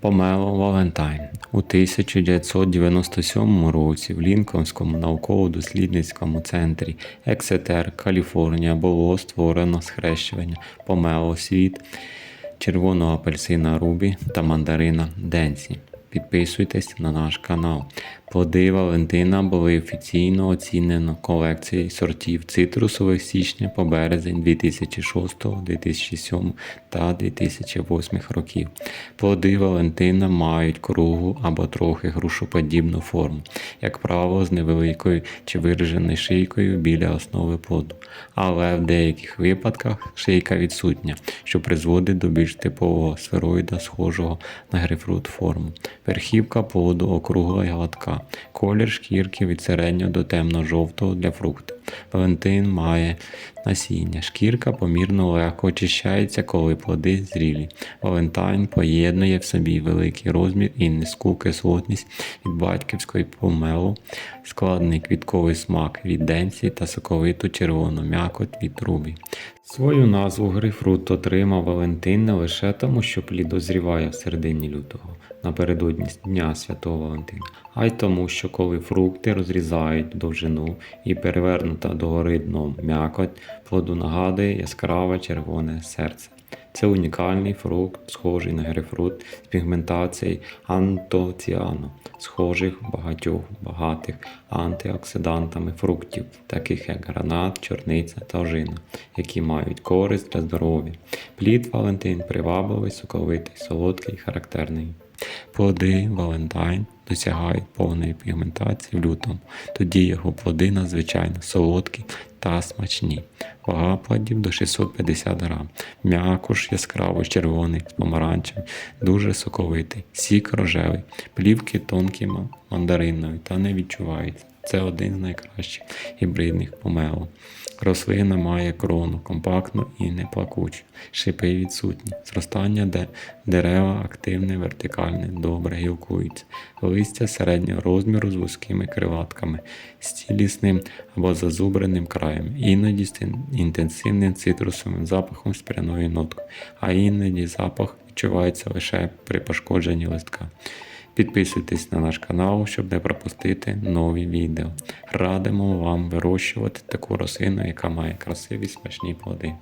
Помело Валентайн у 1997 році в Лінкольнському науково-дослідницькому центрі Ексетер, Каліфорнія було створено схрещування помело світ червоного апельсина Рубі та мандарина Денсі. Підписуйтесь на наш канал. Плоди Валентина були офіційно оцінено колекцією сортів цитрусових січня по березень 2006, 2007 та 2008 років. Плоди Валентина мають круглу або трохи грушоподібну форму, як правило, з невеликою чи вираженою шийкою біля основи плоду. Але в деяких випадках шийка відсутня, що призводить до більш типового сфероїда, схожого на грейпфрут форму. Верхівка плоду округла і гладка. Колір шкірки від середнього до темно-жовтого для фруктів. Валентин має насіння. Шкірка помірно легко очищається, коли плоди зрілі. Валентайн поєднує в собі великий розмір і низьку кислотність від батьківської помелу, складний квітковий смак від денсі та соковиту червону м'якоть від рубі. Свою назву грейпфрут отримав Валентин не лише тому, що плід дозріває в середині лютого напередодні Дня Святого Валентина, а й тому, що коли фрукти розрізають довжину і перевернута догори дном м'якоть, плоду нагадує яскраве червоне серце. Це унікальний фрукт, схожий на грейпфрут з пігментацією антоціану, схожих багатьох багатих антиоксидантами фруктів, таких як гранат, чорниця та ожина, які мають користь для здоров'я. Плід Валентин привабливий, соковитий, солодкий, характерний. Плоди Валентайн досягають повної пігментації в лютому. Тоді його плоди надзвичайно солодкі та смачні. Вага плодів до 650 грам. М'якош яскраво червоний з помаранчем, дуже соковитий, сік рожевий, плівки тонкі мандариною та не відчуваються. Це один з найкращих гібридних помелу. Рослина має крону, компактну і неплакучу, шипи відсутні. Зростання де дерева активне, вертикальне, добре гілкується. Листя середнього розміру з вузькими криватками, з цілісним або зазубреним краєм, іноді з інтенсивним цитрусовим запахом з ноткою, а іноді запах відчувається лише при пошкодженні листка. Підписуйтесь на наш канал, щоб не пропустити нові відео. Радимо вам вирощувати таку рослину, яка має красиві смачні плоди.